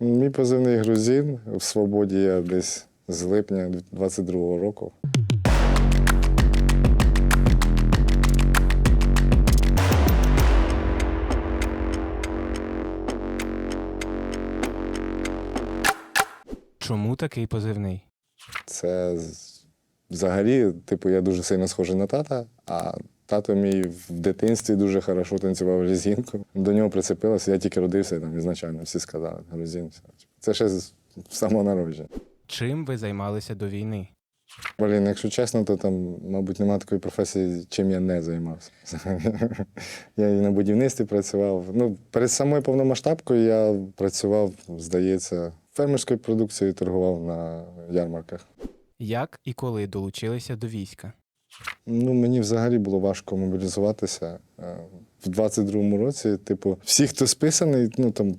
Мій позивний грузин в свободі я десь з липня 22-го року. Чому такий позивний? Це взагалі, типу, я дуже сильно схожий на тата, а тато мій в дитинстві дуже хорошо танцював лізінку. До нього прицепилося, я тільки родився там ізначально, всі сказали, грузин. Це ще з самого народження. Чим ви займалися до війни? Блін, якщо чесно, то там, мабуть, немає такої професії, чим я не займався. я і на будівництві працював. Ну, перед самою повномасштабкою я працював, здається, фермерською продукцією торгував на ярмарках. Як і коли долучилися до війська? Ну, мені взагалі було важко мобілізуватися. Е, В 22-му році, типу, всі, хто списаний, ну там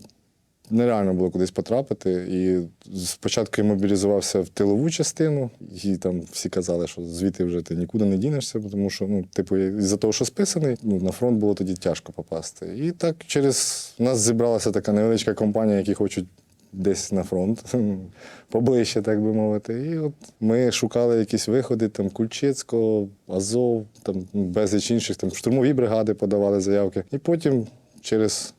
нереально було кудись потрапити. І спочатку я мобілізувався в тилову частину, і там всі казали, що звідти вже ти нікуди не дінешся, тому що, ну, типу, із-за того, що списаний, ну, на фронт було тоді тяжко попасти. І так через нас зібралася така невеличка компанія, які хочуть. Десь на фронт, поближче, так би мовити. І от ми шукали якісь виходи, там Кульчицького, Азов, там безліч інших, там штурмові бригади подавали заявки. І потім через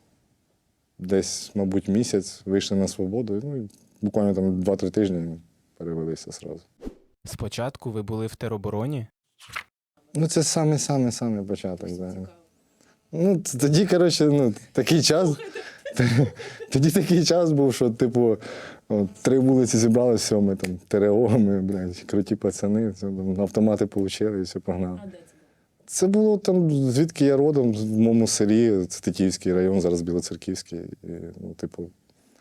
десь, мабуть, місяць вийшли на свободу. Ну, і буквально там 2-3 тижні перевелися одразу. Спочатку ви були в теробороні? Ну, це саме-саме-саме початок. Да. Ну, тоді, коротше, ну, такий час. Тоді такий час був, що, типу, от, три вулиці зібрали, все, ми там ТРО, ми, блядь, круті пацани, це, там, автомати отримали і все погнали. Це було там, звідки я родом, в моєму селі, це Тетіївський район, зараз Білоцерківський. І, ну, типу,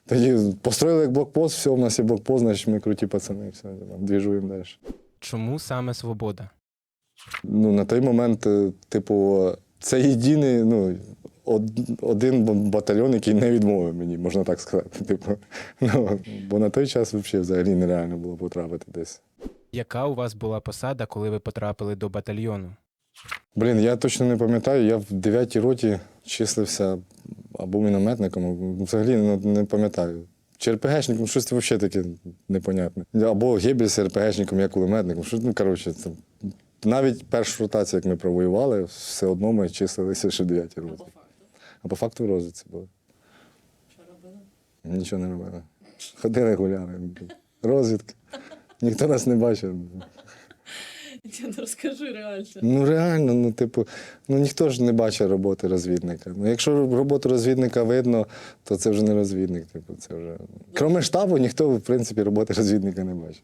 тоді построїли як блокпост, все, у нас є блокпост, значить ми круті пацани, все, двіжуємо далі. Чому саме свобода? Ну, на той момент, е, типу, це єдиний, ну, один батальйон, який не відмовив мені, можна так сказати. Типу, ну, бо на той час взагалі, взагалі нереально було потрапити десь. Яка у вас була посада, коли ви потрапили до батальйону? Блін, я точно не пам'ятаю, я в 9 роті числився або мінометником, взагалі не, не пам'ятаю. Чи РПГшником, щось взагалі таке непонятне. Або Геббельс РПГшником, я кулеметником. Що, ну, коротше, це, навіть першу ротацію, як ми провоювали, все одно ми числилися ще в 9 роті. А по факту в розвідці були. Що робили? Нічого не робили. Ходили, гуляли. Розвідки. Ніхто нас не бачив. Я не розкажи реально. Ну реально, ну типу, ну ніхто ж не бачить роботи розвідника. Ну, якщо роботу розвідника видно, то це вже не розвідник. Типу, це вже. Кроме штабу, ніхто, в принципі, роботи розвідника не бачить.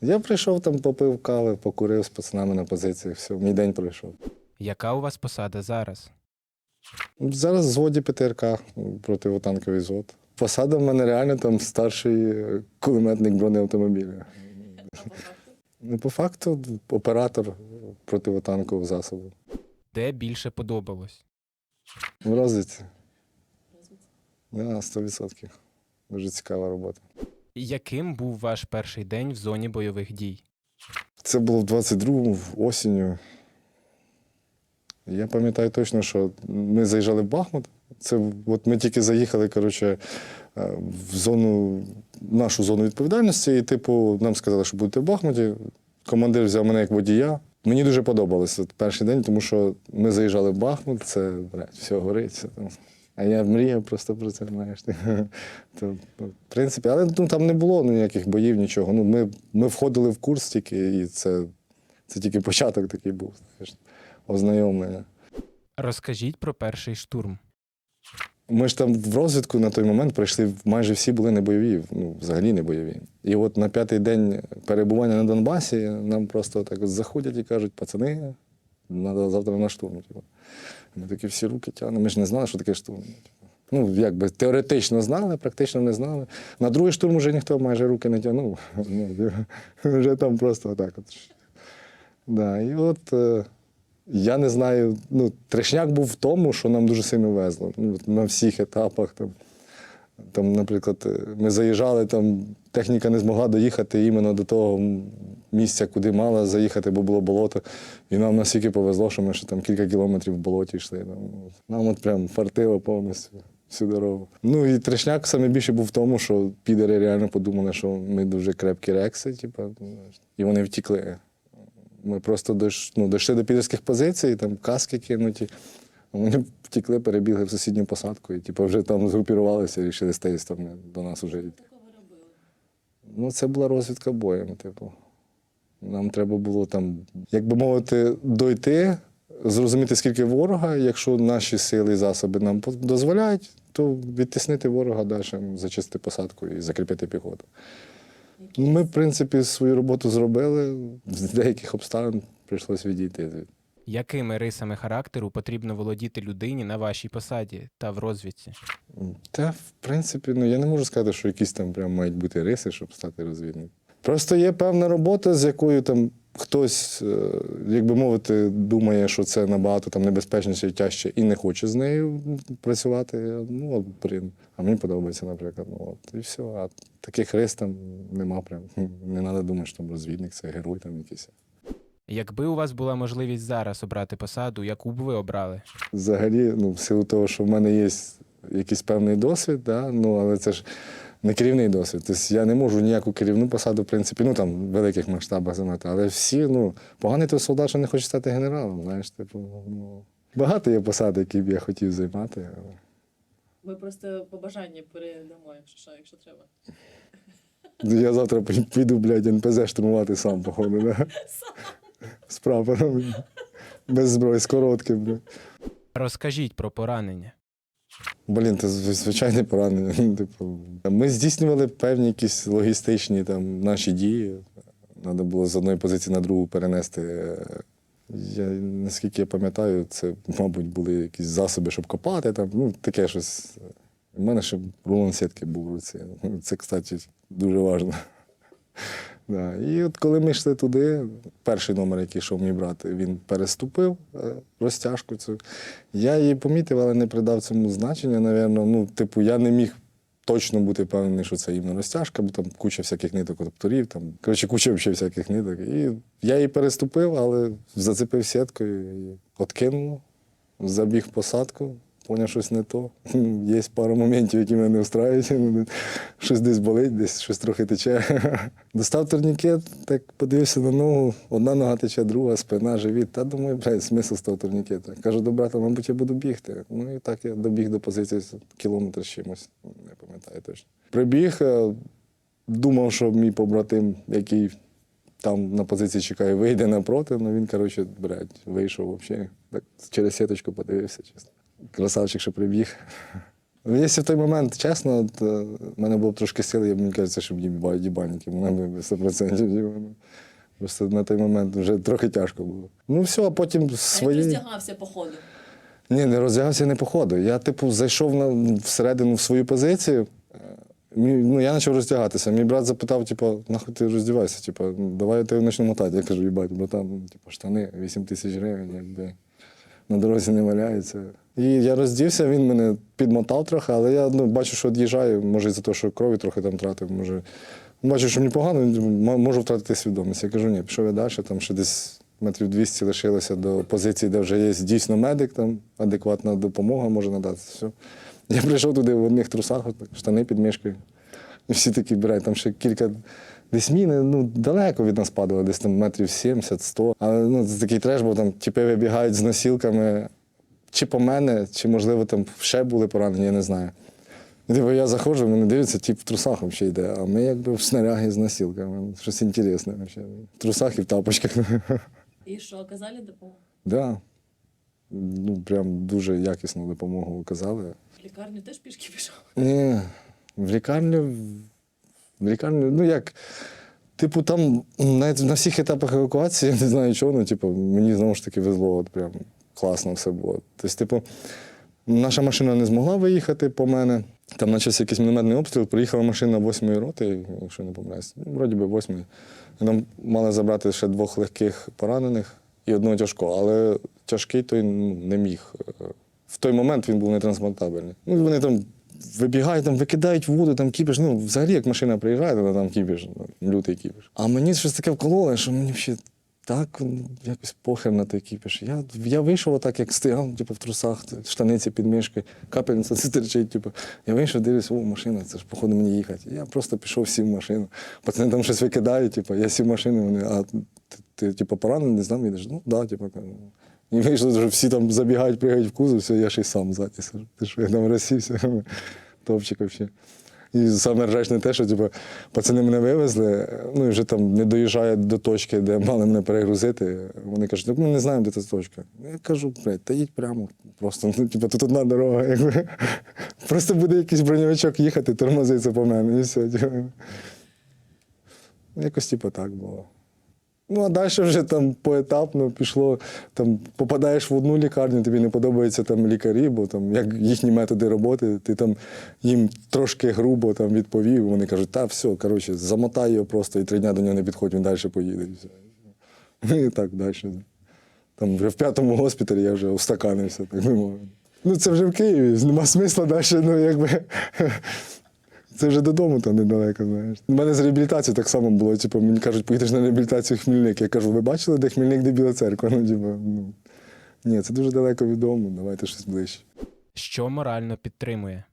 Я прийшов там, попив кави, покурив з пацанами на позиціях, все, мій день пройшов. Яка у вас посада зараз? Зараз в зводі ПТРК противотанковий звод. Посада в мене реально там старший кулеметник бронеавтомобіля. Ну, по факту, оператор противотанкового засобу. Де більше подобалось? В розвідці. Да, 100%. Дуже цікава робота. Яким був ваш перший день в зоні бойових дій? Це було в 22-му, в осінню. Я пам'ятаю точно, що ми заїжджали в Бахмут. Це от ми тільки заїхали, коротше, е, в зону, нашу зону відповідальності, і, типу, нам сказали, що будете в Бахмуті. Командир взяв мене як водія. Мені дуже подобалося перший день, тому що ми заїжджали в Бахмут, це блядь, все горить. Все там. А я мріяв просто про це, знаєш. То, ну, в принципі, але ну, там не було ніяких боїв, нічого. Ну, ми, ми входили в курс тільки, і це, це тільки початок такий був, знаєш, ознайомлення. Розкажіть про перший штурм. Ми ж там в розвідку на той момент прийшли, майже всі були не бойові, ну, взагалі не бойові. І от на п'ятий день перебування на Донбасі нам просто так от заходять і кажуть, пацани, треба завтра на штурм. Типу. Ми такі всі руки тягнемо. Ми ж не знали, що таке штурм. Ну, якби теоретично знали, практично не знали. На другий штурм вже ніхто майже руки не тягнув. Ну, вже там просто отак. От. Да, і от е, я не знаю, ну, трешняк був в тому, що нам дуже сильно везло. Ну, на всіх етапах. Там, там, наприклад, е, ми заїжджали, там техніка не змогла доїхати іменно до того місця, куди мала заїхати, бо було болото. І нам настільки повезло, що ми ще там кілька кілометрів в болоті йшли. Там. Нам от прям фартило повністю. всю дорогу. Ну і трешняк саме більше був в тому, що підери реально подумали, що ми дуже крепкі рекси, типу, і вони втікли. Ми просто дош, ну, дійшли до підерських позицій, там каски кинуті. Вони втікли, перебігли в сусідню посадку і типу, вже там згрупірувалися і вирішили з тієї сторони до нас вже. Такого ви робили. Ну, це була розвідка боєм, типу. Нам треба було там, як би мовити, дойти, зрозуміти, скільки ворога. Якщо наші сили і засоби нам дозволяють, то відтіснити ворога далі, зачистити посадку і закріпити піхоту. Ну, Ми, в принципі, свою роботу зробили. З деяких обставин прийшлось відійти. Якими рисами характеру потрібно володіти людині на вашій посаді та в розвідці? Та, в принципі, ну я не можу сказати, що якісь там прям мають бути риси, щоб стати розвідником. Просто є певна робота, з якою там хтось, е, як би мовити, думає, що це набагато там небезпечніше і тяжче, і не хоче з нею працювати. Ну, а мені подобається, наприклад. Ну, от, і все. А таких рис там нема прям. Не треба думати, що там розвідник, це герой там якийсь. Якби у вас була можливість зараз обрати посаду, яку б ви обрали? Взагалі, ну, в силу того, що в мене є якийсь певний досвід, да? ну, але це ж не керівний досвід. Тобто я не можу ніяку керівну посаду, в принципі, ну там в великих масштабах займати. Але всі, ну, поганий той солдат, що не хоче стати генералом. Знаєш, типу, ну, багато є посад, які б я хотів займати. але- Ми просто побажання передамо, якщо що, якщо треба. Ну, Я завтра піду, блядь, НПЗ штурмувати сам, походу, да? з прапором. Без зброї, з коротки, блядь. Розкажіть про поранення. Блін, це звичайне поранення. Ну, Типу, ми здійснювали певні якісь логістичні там, наші дії. Треба було з одної позиції на другу перенести. Я, наскільки я пам'ятаю, це, мабуть, були якісь засоби, щоб копати, там, ну, таке щось. У мене ще рулон сітки був в руці. Це, кстати, дуже важливо. Да. І от коли ми йшли туди, перший номер, який йшов мій брат, він переступив е, розтяжку цю. Я її помітив, але не придав цьому значення, напевно. Ну, типу, я не міг точно бути впевнений, що це іменно розтяжка, бо там куча всяких ниток копторів, там, коротше, куча взагалі всяких ниток. І я її переступив, але зацепив сіткою і откинув, забіг посадку. Поняв, щось не то. Є пару моментів, які мене не встраюють. Щось десь болить, десь щось трохи тече. Достав турнікет, так подивився на ногу. Одна нога тече, друга, спина, живіт. Та думаю, блядь, смисл з того турнікета. Кажу до брата, мабуть, я буду бігти. Ну і так я добіг до позиції кілометр з чимось, не пам'ятаю точно. Прибіг, е, думав, що мій побратим, який там на позиції чекає, вийде напроти, ну він, коротше, блядь, вийшов взагалі. Так через сіточку подивився, чесно. Красавчик, що прибіг. Ну, Якщо в той момент, чесно, от, е, в мене було б трошки сили, я б, мені кажеться, щоб дібальники, мене б 100% їбало. Просто на той момент вже трохи тяжко було. Ну все, а потім А як роздягався по ходу? Ні, не роздягався не по ходу. Я, типу, зайшов на, всередину в свою позицію. е, Ну, я почав роздягатися. Мій брат запитав, типу, нахуй ти роздівайся? Типу, давай я тебе почну мотати. Я кажу, їбать, братан, ну, типу, штани 8 тисяч гривень, якби на дорозі не валяються. І я роздівся, він мене підмотав трохи, але я ну, бачу, що від'їжджаю, може, за те, що крові трохи там тратив, може. Бачу, що мені погано, можу втратити свідомість. Я кажу, ні, пішов я далі, там ще десь метрів 200 лишилося до позиції, де вже є дійсно медик, там адекватна допомога може надати. Все. Я прийшов туди в одних трусах, штани під мишкою. І всі такі беруть, там ще кілька. Десь міни ну, далеко від нас падали, десь там метрів 70-100. Але ну, це такий треш, бо там тіпи вибігають з носілками. Чи по мене, чи, можливо, там ще були поранені, я не знаю. Типу, я заходжу, мене дивиться, тіп в трусах взагалі йде, а ми якби в снаряги з носілками. Щось інтересне. взагалі. В трусах і в тапочках. І що, оказали допомогу? Да. Ну, прям дуже якісну допомогу оказали. В лікарню теж пішки пішов? Ні, в лікарню. В лікарню, ну як. Типу, там навіть на всіх етапах евакуації, я не знаю чого, ну, типу, мені знову ж таки везло, от прям класно все було. Тобто, типу, наша машина не змогла виїхати по мене. Там почався якийсь мінометний обстріл, приїхала машина 8-ї роти, якщо не помиляюсь. Ну, вроді би 8-ї. Нам мали забрати ще двох легких поранених і одного тяжкого, але тяжкий той ну, не міг. В той момент він був нетранспортабельний. Ну, вони там вибігають, там викидають воду, там кіпіш. Ну, взагалі, як машина приїжджає, то там кіпіш, ну, лютий кіпіш. А мені щось таке вкололо, що мені ще так, якось похер на той кіпіш. Я, я вийшов отак, як стояв, типу, в трусах, штаниці під мишкою, капельниця це терчить. Типу. Я вийшов, дивлюсь, о, машина, це ж походу мені їхати. Я просто пішов, сів в машину. Пацани там щось викидають, типу, я сів в машину, вони, а ти, ти типу, поранений, не знаю, їдеш? Ну, да, типу. І вийшло, що всі там забігають, пригають в кузов, все, я ще й сам ззаді. Ти що, я там розсівся, топчик взагалі. І саме ржачне те, що типу, пацани мене вивезли, ну і вже там не доїжджає до точки, де мали мене перегрузити. Вони кажуть, так ми не знаємо, де ця точка. Я кажу, блядь, та їдь прямо. Просто ну, типу, тут одна дорога. Якби. Просто буде якийсь броньовичок їхати, тормозиться по мене, і все. Типу. Якось типу так було. Ну, а далі вже там поетапно пішло, там попадаєш в одну лікарню, тобі не подобаються там лікарі, бо там як їхні методи роботи, ти там їм трошки грубо там відповів. Вони кажуть, та все, коротше, замотай його просто і три дня до нього не підходь, він далі поїде. І, все. Ну, і так далі. Там вже в п'ятому госпіталі я вже устаканився, так би мовити. Ну, це вже в Києві, нема смисла далі, ну якби. Це вже додому там недалеко, знаєш. У мене з реабілітацією так само було. Типу, мені кажуть, поїдеш на реабілітацію в Хмільник. Я кажу, ви бачили, де Хмільник, де Біла церква? Ну, типу, ну. Ні, це дуже далеко від дому, давайте щось ближче. Що морально підтримує?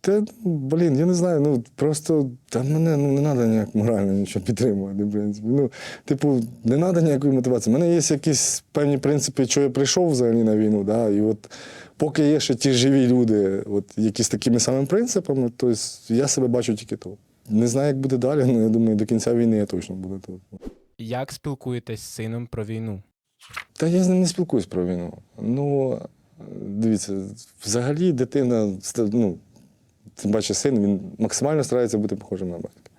Та, блін, я не знаю, ну просто та мене ну, не треба ніяк морально нічого підтримувати, в принципі. Ну, типу, не треба ніякої мотивації. У мене є якісь певні принципи, що я прийшов взагалі на війну, да, і от поки є ще ті живі люди, от які з такими самими принципами, то я себе бачу тільки тут. Не знаю, як буде далі, але я думаю, до кінця війни я точно буду тут. Як спілкуєтесь з сином про війну? Та я з ним не спілкуюсь про війну. Ну, дивіться, взагалі дитина, ну, тим паче син, він максимально старається бути похожим на батька.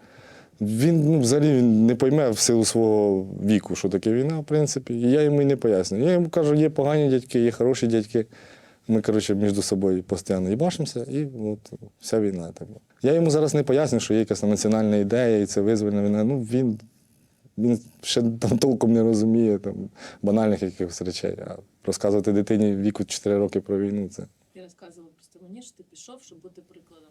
Він ну, взагалі він не пойме в силу свого віку, що таке війна, в принципі. І я йому і не пояснюю. Я йому кажу, є погані дядьки, є хороші дядьки. Ми, коротше, між собою постійно їбашимося, і от вся війна. Так. Я йому зараз не поясню, що є якась національна ідея, і це визвольна війна. Ну, він, він ще там толком не розуміє там, банальних якихось речей. А розказувати дитині віку 4 роки про війну це. Ти розказував мені, що ти пішов, щоб бути прикладом.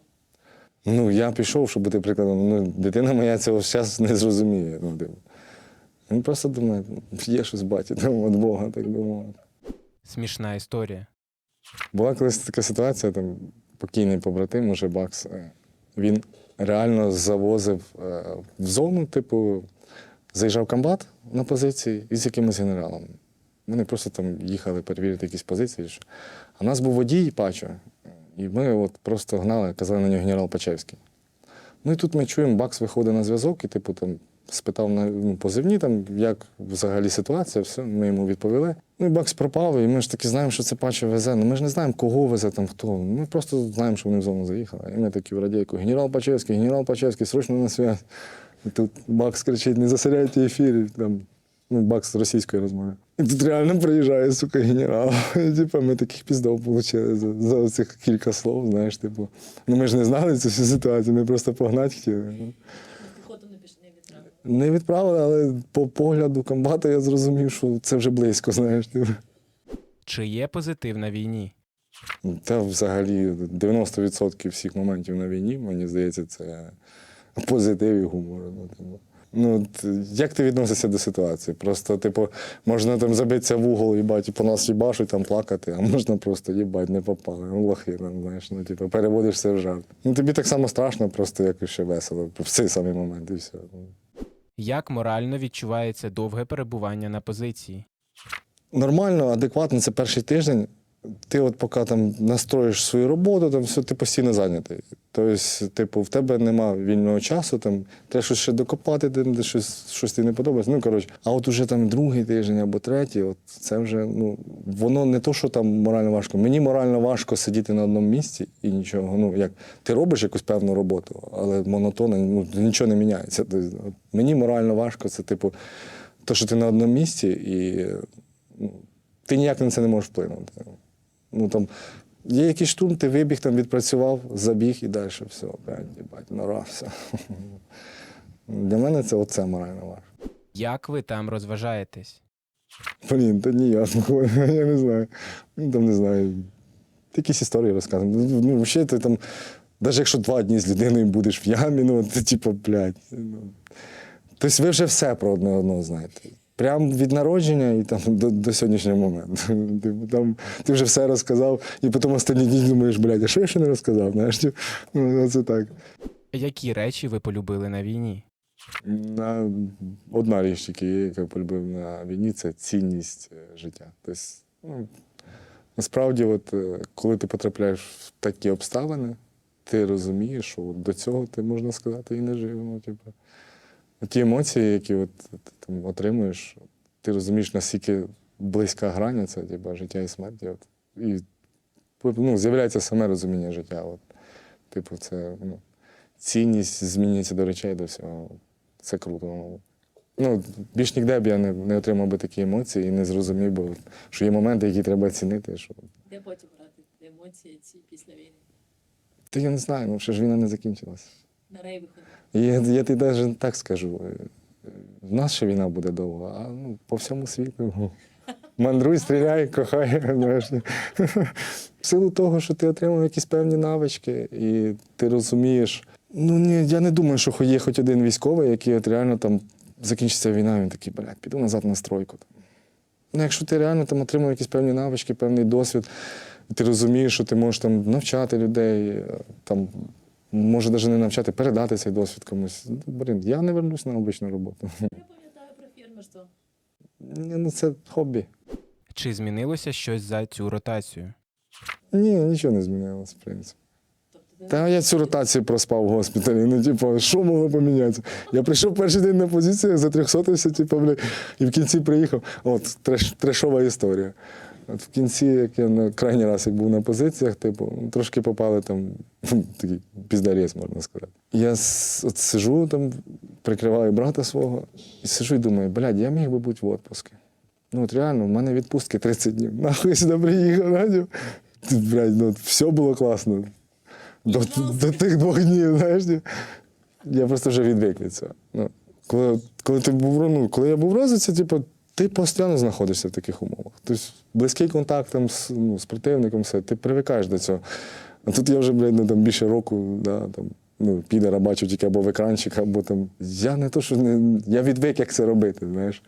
Ну, я пішов, щоб бути прикладом. Ну, дитина моя цього зараз не зрозуміє. Ну, типу. Він просто думає, є щось баті там від Бога, так би мовити. Смішна історія. Була колись така ситуація, там покійний побратим, уже Бакс. е, Він реально завозив е, в зону, типу, заїжджав комбат на позиції із якимось генералом. Вони просто там їхали перевірити якісь позиції. А в нас був водій Пачо, і ми от просто гнали, казали на нього генерал Пачевський. Ну і тут ми чуємо, Бакс виходить на зв'язок і, типу, там спитав на ну, позивні, там, як взагалі ситуація, все, ми йому відповіли. Ну і Бакс пропав, і ми ж таки знаємо, що це Пачо везе. Ну ми ж не знаємо, кого везе там хто. Ми просто знаємо, що вони в зону заїхали. І ми такі в радійку, генерал Пачевський, генерал Пачевський, срочно на связь. І тут Бакс кричить, не засоряйте ефір. Там, ну, Бакс з російською розмовляє. І тут реально приїжджає, сука, генерал. І, типу, ми таких піздов отримали за, за цих кілька слов, знаєш, типу. Ну ми ж не знали цю всю ситуацію, ми просто погнати хотіли. Ну, Піхоту не піш не відправили. Не відправили, але по погляду комбата я зрозумів, що це вже близько, знаєш. Типу. Чи є позитив на війні? Та взагалі 90% всіх моментів на війні, мені здається, це позитив і гумор. Ну, типу. Ну, як ти відносишся до ситуації? Просто, типу, можна там забитися в угол, їбать, і по нас їбашуть, там плакати, а можна просто їбать, не попали. Ну, лохи, там, знаєш, ну, типу, переводиш все в жарт. Ну, тобі так само страшно, просто як і ще весело. В цей самий момент і все. Як морально відчувається довге перебування на позиції? нормально, адекватно, це перший тиждень. Ти от поки там настроїш свою роботу, там все, ти постійно зайнятий. Тобто, типу, в тебе нема вільного часу, там треба щось ще докопати, де, щось, щось тобі не подобається. Ну, коротше, а от уже там другий тиждень або третій, от це вже ну, воно не то, що там морально важко. Мені морально важко сидіти на одному місці і нічого. Ну, як ти робиш якусь певну роботу, але монотонно ну, нічого не міняється. Тобто, от, мені морально важко, це типу, то, що ти на одному місці і ну, ти ніяк на це не можеш вплинути. Ну, там, є якийсь штурм, ти вибіг, там відпрацював, забіг і далі все, опять, їбать, нора, все. Для мене це оце морально важко. Як ви там розважаєтесь? Блін, та ні, я, я не знаю. Ну, там не знаю. Якісь історії розказуємо. Ну, ну, взагалі, ти там, навіть якщо два дні з людиною будеш в ямі, ну, ти типу, блядь. Ну. Тобто ви вже все про одне одного знаєте. Прям від народження і там до, до сьогоднішнього моменту. Типу, там, ти вже все розказав, і потім останні дні думаєш, блядь, а що я ще не розказав? Знаєш, типу, ну, це так. Які речі ви полюбили на війні? На, одна річ тільки є, яка полюбив на війні, це цінність е, життя. Тобто, ну, насправді, от, е, коли ти потрапляєш в такі обставини, ти розумієш, що от до цього ти, можна сказати, і не жив. Ну, типу. Ті емоції, які от, ти там, отримуєш, ти розумієш, наскільки близька грань це типу, життя і смерті. От. І ну, з'являється саме розуміння життя. От. Типу, це ну, цінність змінюється до речей, до всього. Це круто. Ну, Ну, більш ніде б я не, не отримав би такі емоції і не зрозумів би, що є моменти, які треба цінити. Що... Де потім брати емоції ці після війни? Та я не знаю, ну ще ж війна не закінчилась. На рей я, я тобі навіть так скажу. е, В нас ще війна буде довго, а ну, по всьому світу. Мандруй, стріляй, кохай. В силу того, що ти отримав якісь певні навички, і ти розумієш. Ну ні, я не думаю, що є хоч один військовий, який от реально там закінчиться війна, він такий, блядь, піду назад на стройку. Ну, якщо ти реально там отримав якісь певні навички, певний досвід, ти розумієш, що ти можеш там навчати людей, е, там, може навіть не навчати, передати цей досвід комусь. Блін, я не вернусь на обичну роботу. Я пам'ятаю про фермерство. Ні, Ну, це хобі. Чи змінилося щось за цю ротацію? Ні, нічого не змінилося, в принципі. Тобто Та я цю ротацію проспав в госпіталі. Ну, типу, що могло помінятися? Я прийшов перший день на позицію, за 300 типу, бля, і в кінці приїхав. От, треш, трешова історія. От в кінці, як я на крайній раз як був на позиціях, типу, трошки попали там такий піздарєс, можна сказати. Я от сижу там, прикриваю брата свого, і сижу і думаю, блядь, я міг би бути в відпуску. Ну от реально, в мене відпустки 30 днів. Нахуй сюди приїхав, Надю. Блядь, ну от все було класно. До, до тих двох днів, знаєш. Я просто вже відвик від цього. Ну, коли, коли, ти був, ну, коли я був в розвитці, типу, ти постійно знаходишся в таких умовах. Тобто близький контакт там, з, ну, з противником, все, ти привикаєш до цього. А тут я вже, блядь, ну, там, більше року, да, там, ну, підера бачу тільки або в екранчик, або там. Я не то, що не. Я відвик, як це робити, знаєш.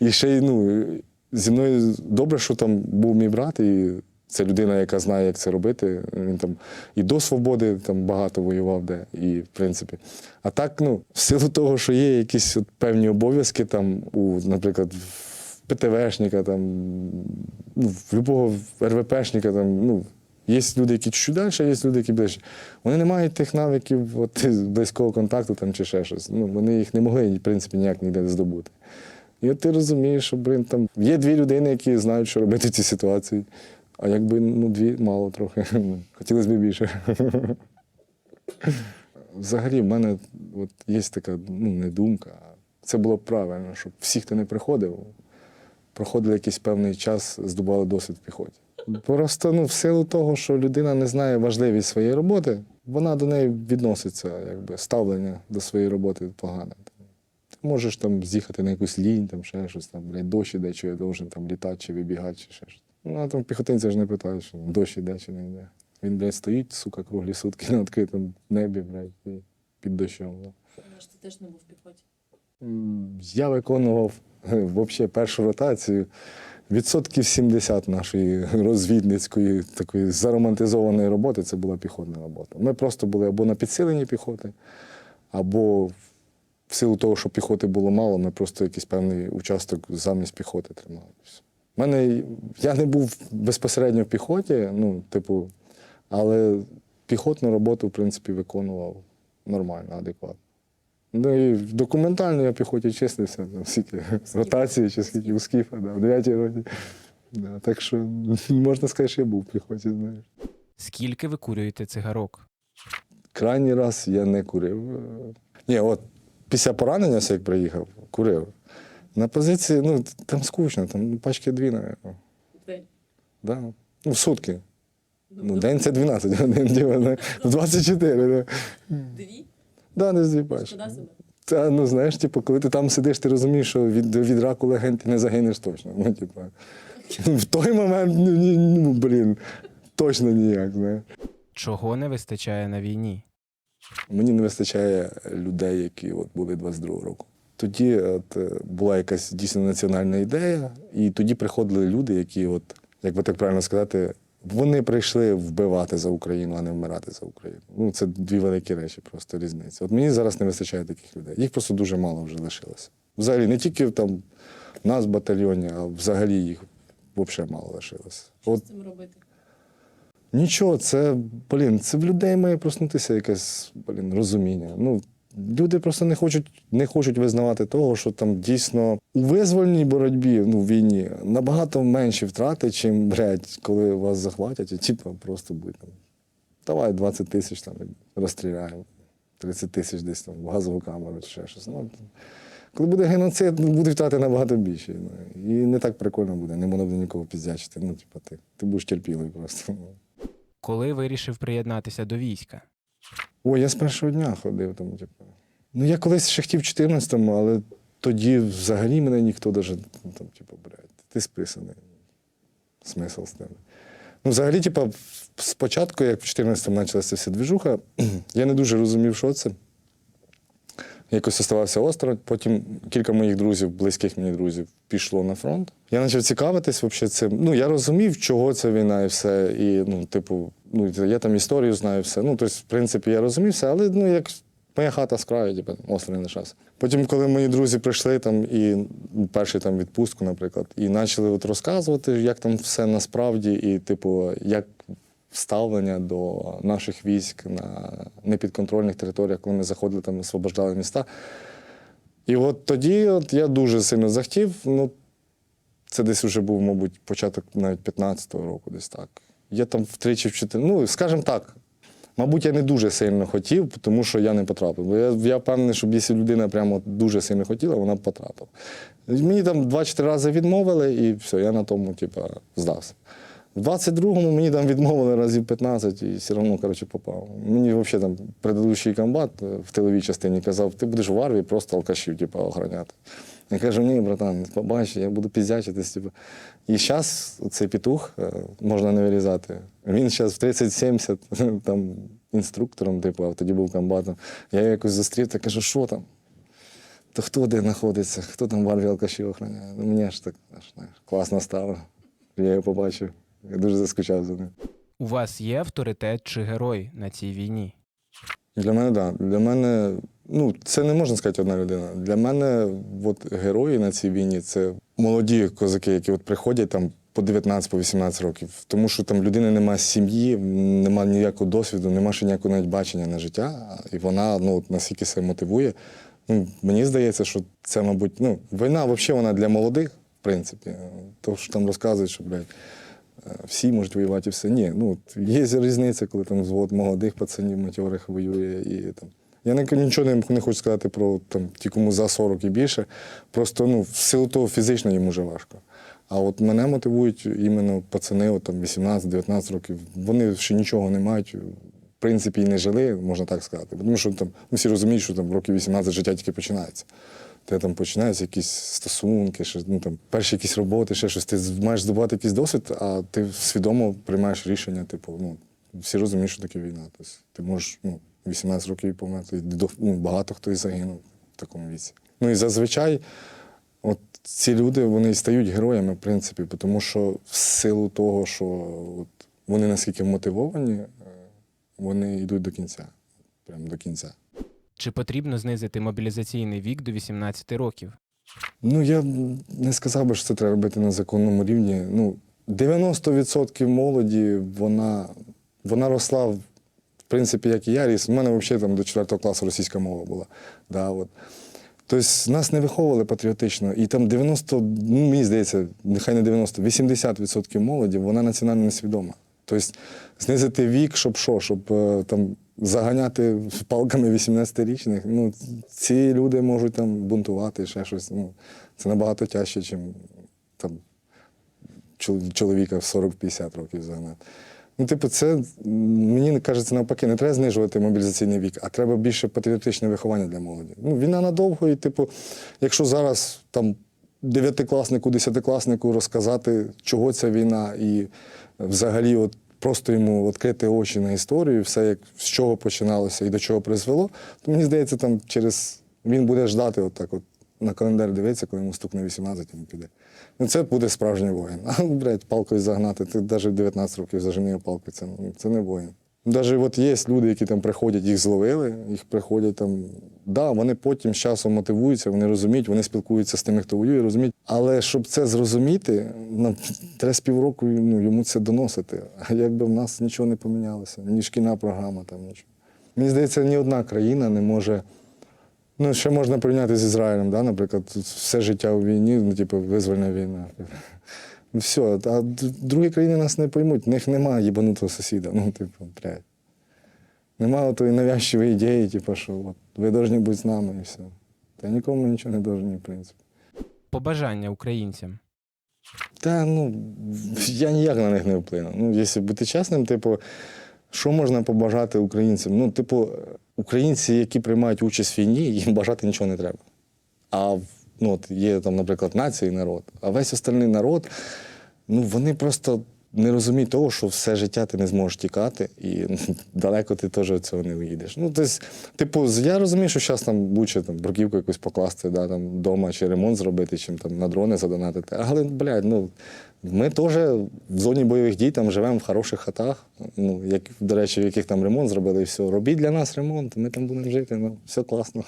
І ще й, ну, зі мною добре, що там був мій брат, і це людина, яка знає, як це робити. Він там і до свободи там багато воював, де, і в принципі. А так, ну, в силу того, що є якісь от певні обов'язки там, у, наприклад, ПТВшника, там, ну, любого РВПшника, там, ну, Є люди, які чуть далі, а є люди, які ближче. Вони не мають тих навиків от, близького контакту там, чи ще щось. Ну, вони їх не могли, в принципі, ніяк ніде здобути. І от ти розумієш, що блин, там є дві людини, які знають, що робити в цій ситуації. А якби ну, дві мало трохи. Хотілося б більше. Взагалі, в мене от є така ну, не думка. Це було б правильно, щоб всі, хто не приходив, проходили якийсь певний час, здобували досвід в піхоті. Просто ну, в силу того, що людина не знає важливість своєї роботи, вона до неї відноситься, якби ставлення до своєї роботи погане. Ти можеш там з'їхати на якусь лінь, там ще щось, там, блядь, дощ іде, чи я должен там літати, чи вибігати, чи ще щось. Ну, а там піхотинця ж не питають, що дощ іде чи не йде. Він, блядь, стоїть, сука, круглі сутки на відкритому небі, блядь, під дощом. Ж ти теж не був в піхоті. Я виконував взагалі першу ротацію. Відсотків 70 нашої розвідницької такої заромантизованої роботи це була піхотна робота. Ми просто були або на підсиленні піхоти, або в силу того, що піхоти було мало, ми просто якийсь певний участок замість піхоти тримали. Мене я не був безпосередньо в піхоті, ну, типу, але піхотну роботу, в принципі, виконував нормально, адекватно. Ну і в документально я піхоті числився, там, скільки ротації чи скільки у скіфа, да, в 9 році. Да, так що можна сказати, що я був в піхоті, знаєш. Скільки ви курюєте цигарок? Крайній раз я не курив. Е, Ні, от після поранення, як приїхав, курив. На позиції, ну, там скучно, там пачки дві, навіть. В день. Да. Ну, в сутки. Ну, Тобто день це 12 годин, діва, да. в 24. Да. Дві? Да, не. Шкода себе. Та ну знаєш, типу, коли ти там сидиш, ти розумієш, що від, від раку легень ти не загинеш точно. Ну, типу, в той момент, ну, ні, ну блін, точно ніяк. Знаєш. Чого не вистачає на війні? Мені не вистачає людей, які от були 22 року. тоді от, е, була якась дійсно національна ідея, і тоді приходили люди, які, от, як би так правильно сказати, вони прийшли вбивати за Україну, а не вмирати за Україну. Ну, це дві великі речі, просто різниця. От мені зараз не вистачає таких людей. Їх просто дуже мало вже лишилося. Взагалі, не тільки там в нас в батальйоні, а взагалі їх взагалі мало лишилося. Що От з цим робити? Нічого, це, блін, це в людей має проснутися якесь блін, розуміння. Ну, люди просто не хочуть, не хочуть визнавати того, що там дійсно у визвольній боротьбі, ну, в війні, набагато менші втрати, чим, блядь, коли вас захватять, і типу, просто будь там. Давай 20 тисяч там розстріляємо, 30 тисяч десь там в газову камеру чи ще щось. Ну, коли буде геноцид, ну, будуть втрати набагато більші. Ну, і не так прикольно буде, не можна буде нікого піздячити. Ну, типу, ти, ти будеш терпілий просто. ну. Коли вирішив приєднатися до війська? Ой, я з першого дня ходив там, типу. Ну, я колись ще хотів в 14-му, але тоді взагалі мене ніхто даже, ну, там, типу, блядь, ти списаний. Смисл з тим. Ну, взагалі, типу, спочатку, як в 14-му почалася вся двіжуха, я не дуже розумів, що це. Якось оставався осторонь. Потім кілька моїх друзів, близьких мені друзів, пішло на фронт. Я почав цікавитись вообще цим. Ну, я розумів, чого ця війна і все. І, ну, типу, ну, я там історію знаю, все. Ну, тобто, в принципі, я розумів все, але ну, як моя хата з краю, типу, осторонь лишався. Потім, коли мої друзі прийшли там і перший там відпустку, наприклад, і почали от розказувати, як там все насправді, і, типу, як ставлення до наших військ на непідконтрольних територіях, коли ми заходили там, освобождали міста. І от тоді от я дуже сильно захотів. Ну, це десь вже був, мабуть, початок навіть 15-го року, десь так. Я там втричі в чотири. Ну, скажімо так, мабуть, я не дуже сильно хотів, тому що я не потрапив. Бо я, я впевнений, що якщо людина прямо дуже сильно хотіла, вона б потрапила. Мені там 2-4 рази відмовили, і все, я на тому, типа, здався. В 22-му мені там відмовили разів 15 і все одно, коротше, попав. Мені взагалі там предыдущий комбат е, в тиловій частині казав, ти будеш в армії просто алкашів, типу, охороняти. Я кажу, ні, братан, побач, я буду піздячитись. Типу. І зараз цей петух е, можна не вирізати. Він зараз в 30-70 там інструктором, типу, а тоді був комбатом. Я його якось зустрів та кажу, що там? То хто де знаходиться, хто там в армії алкашів охороняє? Ну, мені ж так аж, класно стало. Я його побачив. Я дуже заскучав за ним. У вас є авторитет чи герой на цій війні? Для мене, так. Да. Для мене, ну, це не можна сказати одна людина. Для мене от, герої на цій війні це молоді козаки, які от приходять там по 19 по 18 років. Тому що там людини немає сім'ї, немає ніякого досвіду, немає ще ніякого навіть бачення на життя. І вона ну, от настільки себе мотивує. Ну, мені здається, що це, мабуть, ну, війна взагалі вона для молодих, в принципі. То, що там розказують, що, блядь, всі можуть воювати і все. Ні, ну є різниця, коли там взвод молодих пацанів матьорих воює і там. Я нічого не, не хочу сказати про там, ті, кому за 40 і більше. Просто ну, в силу того фізично їм уже важко. А от мене мотивують іменно пацани, от, там 18-19 років. Вони ще нічого не мають, в принципі, і не жили, можна так сказати. Тому що там всі розуміють, що там років 18 життя тільки починається. Ти там починаються якісь стосунки, ще, ну, там, перші якісь роботи, ще щось. Ти маєш здобувати якийсь досвід, а ти свідомо приймаєш рішення, типу, ну, всі розуміють, що таке війна. Тобто, ти можеш ну, 18 років померти. Ну, багато хто і загинув в такому віці. Ну і зазвичай, от ці люди вони стають героями, в принципі, тому що в силу того, що от, вони наскільки мотивовані, е, вони йдуть до кінця. Прямо до кінця. Чи потрібно знизити мобілізаційний вік до 18 років? Ну, я не сказав би, що це треба робити на законному рівні. Ну, 90% молоді, вона, вона росла, в принципі, як і я ріс. У мене взагалі там до 4 класу російська мова була. Да, от. Тобто нас не виховували патріотично. І там 90, ну, мені здається, нехай не 90, 80% молоді, вона національно несвідома. Тобто знизити вік, щоб що, щоб е, там заганяти палками 18-річних. Ну, ці люди можуть там бунтувати, ще щось. Ну, це набагато тяжче, ніж там, чоловіка в 40-50 років загнати. Ну, типу, це мені кажеться навпаки, не треба знижувати мобілізаційний вік, а треба більше патріотичне виховання для молоді. Ну, війна надовго, і, типу, якщо зараз там дев'ятикласнику, десятикласнику розказати, чого ця війна, і взагалі от просто йому відкрити очі на історію, все як з чого починалося і до чого призвело, то мені здається, там через він буде ждати, от так от на календар дивиться, коли йому стукне 18, він піде. Ну, це буде справжній воїн. А, блядь, палкою загнати, ти навіть в 19 років заженив палкою, це, це не воїн. Навіть от є люди, які там приходять, їх зловили, їх приходять там. Да, вони потім з часом мотивуються, вони розуміють, вони спілкуються з тими, хто воює, розуміють. Але щоб це зрозуміти, нам треба півроку ну, йому це доносити. А якби в нас нічого не помінялося, ні шкільна програма, там нічого. Мені здається, ні одна країна не може. Ну, ще можна порівняти з Ізраїлем, да? наприклад, все життя у війні, ну, типу, визвольна війна. Ну, все, а другі країни нас не поймуть, в них немає їбанутого сусіда. Ну, типу, блядь. Немає тої навязчивої ідеї, типу, що от, ви повинні бути з нами і все. Та нікому нічого не повинні, в принципі. Побажання українцям. Та ну я ніяк на них не вплину. Ну, якщо бути чесним, типу, що можна побажати українцям? Ну, типу, українці, які приймають участь в війні, їм бажати нічого не треба. А в- ну, от є там, наприклад, нація і народ. А весь остальний народ, ну вони просто не розуміють того, що все життя ти не зможеш тікати, і далеко ти теж цього не виїдеш. Ну, тобто, типу, я розумію, що зараз там буче там бруківку якусь покласти, да, там вдома чи ремонт зробити, чим там на дрони задонатити. Але, блядь, ну. Ми теж в зоні бойових дій там живемо в хороших хатах, ну, як, до речі, в яких там ремонт зробили, і все. Робіть для нас ремонт, ми там будемо жити, ну, все класно.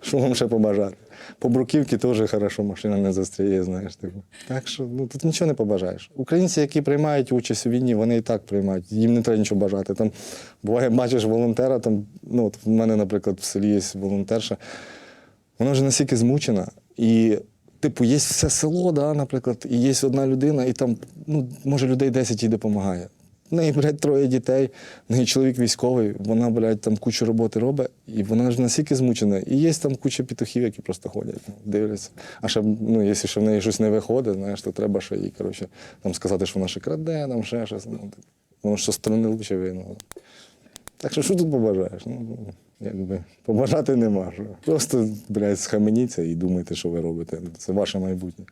Що вам ще побажати? По бруківці теж хорошо, машина не застряє, знаєш. Типу. Так що ну, тут нічого не побажаєш. Українці, які приймають участь у війні, вони і так приймають, їм не треба нічого бажати. Там, буває, бачиш волонтера, там, ну, от в мене, наприклад, в селі є волонтерша, вона вже настільки змучена. І, типу, є все село, да, наприклад, і є одна людина, і там, ну, може, людей 10 їй допомагає. В неї, блядь, троє дітей, в неї чоловік військовий, вона, блядь, там кучу роботи робить, і вона ж настільки змучена. І є там куча петухів, які просто ходять, ну, дивляться. А ще, ну, якщо ще в неї щось не виходить, знаєш, то треба ще їй, коротше, там сказати, що вона ще краде, там ще щось. Ну, типу, воно що сторони лучше видно. Так що що тут побажаєш? Ну, якби побажати нема. Просто, блядь, схаменіться і думайте, що ви робите. Це ваше майбутнє.